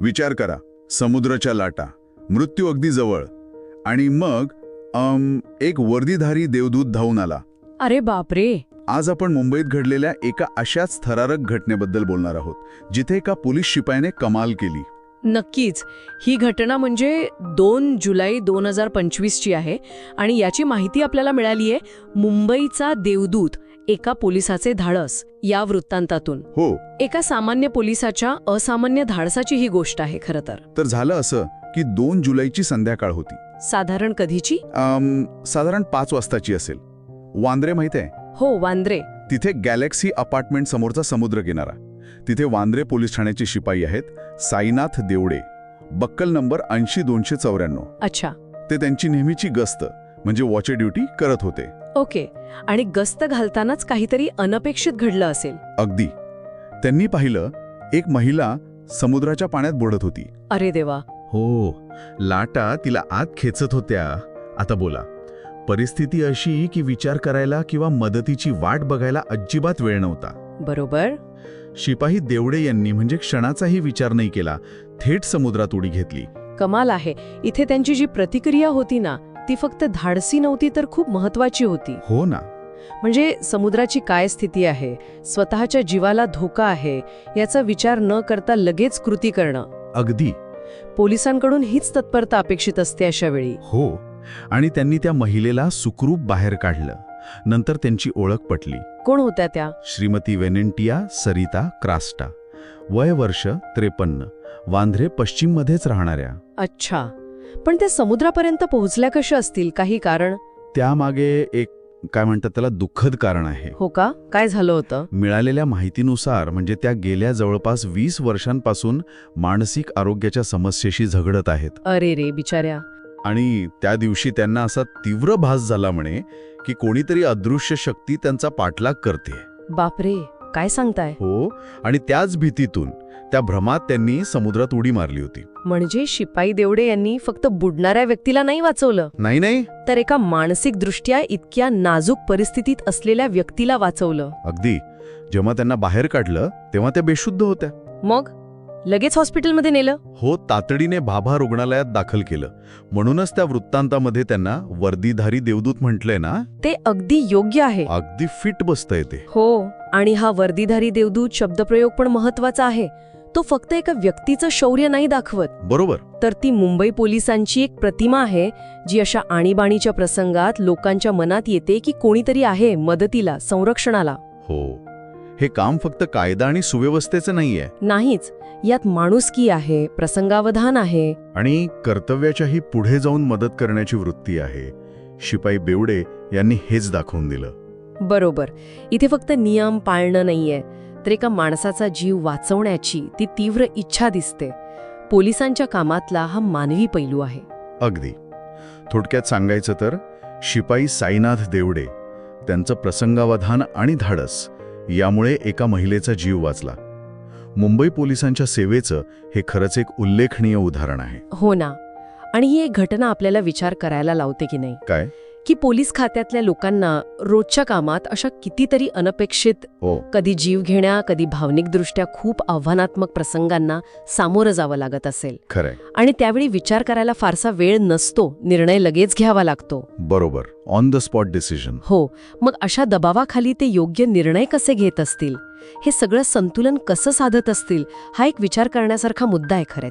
विचार करा. समुद्राच्या लाटा. मृत्यू अगदी जवळ. आणि मग अम, एक वर्दीधारी देवदूत धावून आला. अरे बापरे. आज आपण मुंबईत घडलेल्या एका अशाच थरारक घटनेबद्दल बोलणार आहोत जिथे एका पोलीस शिपायाने कमाल केली. नक्कीच. ही घटना म्हणजे दोन जुलै दोन हजार पंचवीसची आहे आणि याची माहिती आपल्याला मिळाली आहे मुंबईचा देवदूत. एका पोलिसाचे धाडस या वृत्तांतातून. हो. एका सामान्य पोलिसाच्या असामान्य धाडसाची ही गोष्ट आहे खरं तर. तर झालं असं की दोन जुलैची संध्याकाळ होती. साधारण कधीची? अम, साधारण पाच वाजताची असेल. वांद्रे माहिती आहे? हो वांद्रे. तिथे गॅलेक्सी अपार्टमेंट समोरचा समुद्र किनारा. तिथे वांद्रे पोलीस ठाण्याचे शिपाई आहेत साईनाथ देवडे. बक्कल नंबर ऐंशी दोनशे चौऱ्याण्णव. अच्छा. ते त्यांची नेहमीची गस्त म्हणजे वॉच ड्युटी करत होते. ओके. आणि गस्त घालतानाच काहीतरी अनपेक्षित घडलं असेल. अगदी. त्यांनी पाहिलं एक महिला समुद्राच्या पाण्यात बुडत होती. अरे देवा. हो लाटा तिला आत खेचत होत्या. आता बोला परिस्थिती अशी की विचार करायला किंवा मदतीची वाट बघायला अजिबात वेळ नव्हता. बरोबर. शिपाई देवडे यांनी म्हणजे क्षणाचाही विचार नाही केला थेट समुद्रात उडी घेतली. कमाल आहे. इथे त्यांची जी प्रतिक्रिया होती ना ती फक्त धाडसी नव्हती तर खूप महत्वाची होती. हो ना. म्हणजे समुद्राची काय स्थिती आहे स्वतःच्या जीवाला धोका आहे याचा विचार न करता लगेच कृती करणं. अगदी. पोलिसांकडून हीच तत्परता अपेक्षित असते अशा वेळी हो. आणि त्यांनी त्या महिलेला सुखरूप बाहेर काढलं. नंतर त्यांची ओळख पटली. कोण होत्या त्या? श्रीमती वेनेंटिया सरिता क्रास्टा. वय वर्ष त्रेपन्न. वांद्रे पश्चिममध्येच राहणाऱ्या. अच्छा. पण त्या समुद्रापर्यंत पोहोचल्या कशा असतील? काही कारण? त्यामागे एक काय म्हणतात त्याला दुःखद कारण आहे. हो का? काय झालं होतं? मिळालेल्या माहितीनुसार म्हणजे त्या गेल्या जवळपास वीस वर्षांपासून मानसिक आरोग्याच्या समस्येशी झगडत आहेत. अरे रे बिचाऱ्या. आणि त्या दिवशी त्यांना असा तीव्र भास झाला म्हणे की कोणीतरी अदृश्य शक्ती त्यांचा पाठलाग करते. बापरे काय सांगताय? हो आणि त्याच भीतीतून त्या भ्रमात त्यांनी समुद्रात उडी मारली होती. म्हणजे शिपाई देवडे यांनी फक्त बुडणाऱ्या व्यक्तीला नाही वाचवलं? नाही नाही. तर एका मानसिकदृष्ट्या इतक्या नाजूक परिस्थितीत असलेल्या व्यक्तीला वाचवलं. अगदी. जेव्हा त्यांना बाहेर काढलं तेव्हा त्या बेशुद्ध होत्या. मग? लगेच हॉस्पिटलमध्ये नेलं? हो तातडीने भाभा रुग्णालयात दाखल केलं. म्हणूनच त्या वृत्तांतामध्ये त्यांना वर्दीधारी देवदूत म्हटलंय ना? ते अगदी योग्य आहे. अगदी फिट बसतंय ते. हो आणि हा वर्दीधारी देवदूत शब्दप्रयोग पण महत्त्वाचा आहे. तो फक्त एका व्यक्तीचं शौर्य नाही दाखवत. बरोबर. तर ती मुंबई पोलिसांची एक प्रतिमा आहे जी अशा आणीबाणीच्या प्रसंगात लोकांच्या मनात येते की कोणीतरी आहे मदतीला संरक्षणाला. हो. हे काम फक्त कायदा आणि सुव्यवस्थेचं नाहीये. नाहीच यात माणुसकी आहे प्रसंगावधान आहे. आणि कर्तव्याच्याही पुढे जाऊन मदत करण्याची वृत्ती आहे. शिपाई बेवडे यांनी हेच दाखवून दिलं. बरोबर. इथे फक्त नियम पाळणं नाहीये. तर एका माणसाचा जीव वाचवण्याची ती तीव्र इच्छा दिसते. पोलिसांच्या कामातला हा मानवी पैलू आहे. अगदी. थोडक्यात सांगायचं तर शिपाई साईनाथ देवडे त्यांचं प्रसंगावधान आणि धाडस यामुळे एका महिलेचा जीव वाचला. मुंबई पोलिसांच्या सेवेचं हे खरंच एक उल्लेखनीय उदाहरण आहे. हो ना. आणि ही एक घटना आपल्याला विचार करायला लावते की नाही? काय? की पोलीस खात्यातल्या लोकांना रोजच्या कामात अशा कितीतरी अनपेक्षित हो. कधी जीव घेण्या कधी भावनिकदृष्ट्या खूप आव्हानात्मक प्रसंगांना सामोरं जावं लागत असेल. खरंय. आणि त्यावेळी विचार करायला फारसा वेळ नसतो निर्णय लगेच घ्यावा लागतो. बरोबर. ऑन द स्पॉट डिसिजन हो. मग अशा दबावाखाली ते योग्य निर्णय कसे घेत असतील? हे सगळं संतुलन कसं साधत असतील? हा एक विचार करण्यासारखा मुद्दा आहे खरे